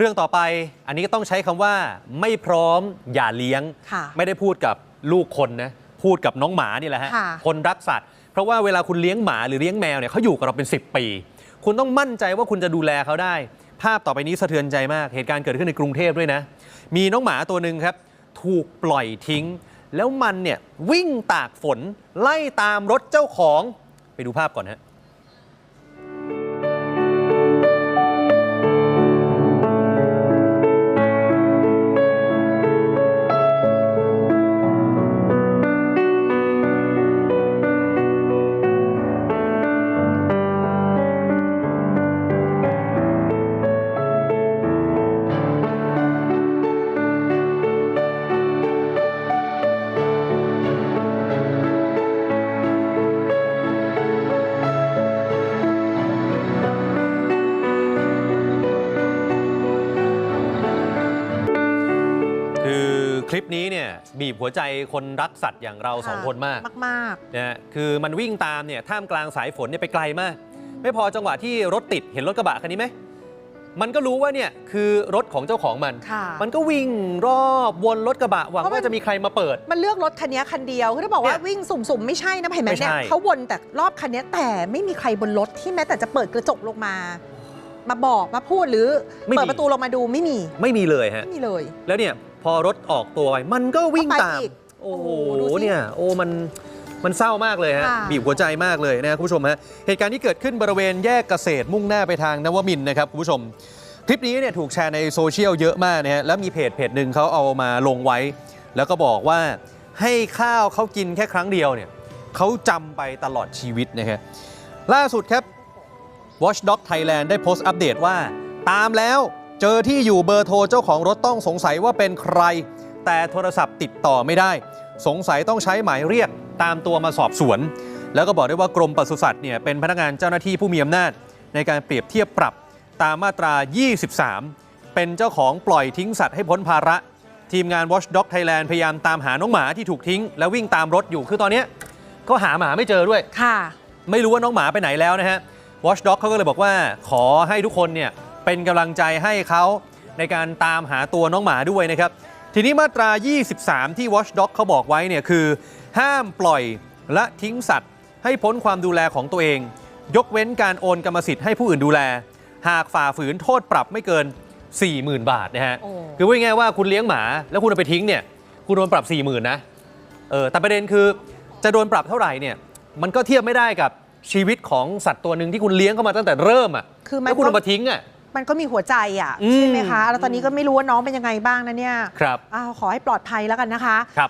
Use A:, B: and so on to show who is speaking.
A: เรื่องต่อไปอันนี้ก็ต้องใช้คำว่าไม่พร้อมอย่าเลี้ยง
B: ค่ะ
A: ไม่ได้พูดกับลูกคนนะพูดกับน้องหมานี่แหละฮะ
B: ค่ะ
A: คนรักสัตว์ เพราะว่าเวลาคุณเลี้ยงหมาหรือเลี้ยงแมวเนี่ยเขาอยู่กับเราเป็น 10 ปี คุณต้องมั่นใจว่าคุณจะดูแลเขาได้ ภาพต่อไปนี้สะเทือนใจมากเหตุการณ์เกิดขึ้นในกรุงเทพด้วยนะ มีน้องหมาตัวหนึ่งครับ ถูกปล่อยทิ้ง แล้วมันเนี่ยวิ่งตากฝนไล่ตามรถเจ้าของไปดูภาพก่อนฮะ คือคลิปนี้เนี่ยบีบหัวใจคนรักสัตว์อย่างเราสองคนมาก
B: มาก
A: นะฮะคือมันวิ่งตามเนี่ยท่ามกลางสายฝนเนี่ยไปไกลมาก ไม่พอจังหวะที่รถติดเห็นรถกระบะคันนี้ไหมมันก็รู้ว่าเนี่ยคือรถของเจ้าของมัน
B: ๆค่ะ
A: มันก็วิ่งรอบวนรถกระบะหวัง
B: เพราะมัน
A: ว่าจะมีใครมาเปิด
B: มันเลือกรถคันนี้คันเดียวคือถ้าบอกว่า
A: เนี่ย
B: วิ่งสุ่มๆ ไม่ใช่นะเห็นไหม
A: ไม่
B: เนี่ย
A: ใช่
B: เขาวนแต่รอบคันนี้แต่ไม่มีใครบนรถที่แม้แต่จะเปิดกระจกลงมา มาบอกมาพูดหรือเปิดประตูลงมาดูไม่มี
A: ไม่มีเลยฮะ
B: ไม่มีเลย
A: แล้วเนี่ย พอรถออกตัวไปมันก็วิ่ง
B: ก็ไป
A: ตาม
B: อีก
A: โอ้โห
B: โอ้โหดูสิ
A: เนี่ย โอ้มันมันเศร้ามากเลยฮะ
B: ค่ะ
A: บีบหัวใจมากเลยนะครับคุณผู้ชมฮะเหตุการณ์ที่เกิดขึ้นบริเวณแยกเกษตรมุ่งหน้าไปทางนวมินทร์นะครับคุณผู้ชม คลิปนี้เนี่ยถูกแชร์ในโซเชียลเยอะมากนะฮะแล้วมีเพจเพจหนึ่งเขาเอามาลงไว้ แล้วก็บอกว่าให้ข้าวเขากินแค่ครั้งเดียวเนี่ยเขาจำไปตลอดชีวิตนะฮะล่าสุดครับ Watchdog Thailand ได้โพสต์อัปเดตว่า ตามแล้ว เจอที่อยู่เบอร์โทรเจ้าของรถต้องสงสัยว่าเป็นใคร แต่โทรศัพท์ติดต่อไม่ได้ สงสัยต้องใช้หมายเรียกตามตัวมาสอบสวน แล้วก็บอกได้ว่ากรมปศุสัตว์เนี่ยเป็นพนักงานเจ้าหน้าที่ผู้มีอำนาจ ในการเปรียบเทียบปรับตามมาตรา 23 เป็นเจ้าของปล่อยทิ้งสัตว์ให้พ้นภาระ ทีมงาน Watchdog Thailand พยายามตามหาน้องหมาที่ถูกทิ้ง แล้ววิ่งตามรถอยู่คือตอนเนี้ยก็หาหมาไม่เจอด้วย
B: ค่ะ
A: ไม่รู้ว่าน้องหมาไปไหนแล้วนะฮะ Watchdog เขาก็เลยบอกว่าขอให้ทุกคนเนี่ย เป็นกำลังใจให้เขาในการตามหาตัวน้องหมาด้วยนะครับ ทีนี้มาตรา 23 ที่ Watchdog เขาบอกไว้เนี่ยคือ ห้ามปล่อยและทิ้งสัตว์ ให้พ้นความดูแลของตัวเอง ยกเว้นการโอนกรรมสิทธิ์ให้ผู้อื่นดูแล หากฝ่าฝืนโทษปรับไม่เกิน 40,000 บาทนะฮะ
B: โอ้
A: คือพูดง่ายๆว่าคุณเลี้ยงหมา แล้วคุณเอาไปทิ้งเนี่ยคุณโดนปรับ 40,000นะเออแต่ประเด็นคือจะโดนปรับเท่าไหร่เนี่ยมันก็เทียบไม่ได้กับชีวิตของสัตว์ตัวหนึ่งที่คุณเลี้ยงเข้ามาตั้งแต่เริ่มอะ
B: คือมัน
A: แล้วคุณ
B: ก็
A: เอามาทิ้งอะ
B: มันก็มีหัวใจอะ
A: อืม
B: ใช่ไหมคะ แล้วตอนนี้ก็ไม่รู้ว่าน้องเป็นยังไงบ้างนะเนี่ย
A: ครับ
B: อ้าวขอให้ปลอดภัยแล้วกันนะคะ
A: ครับ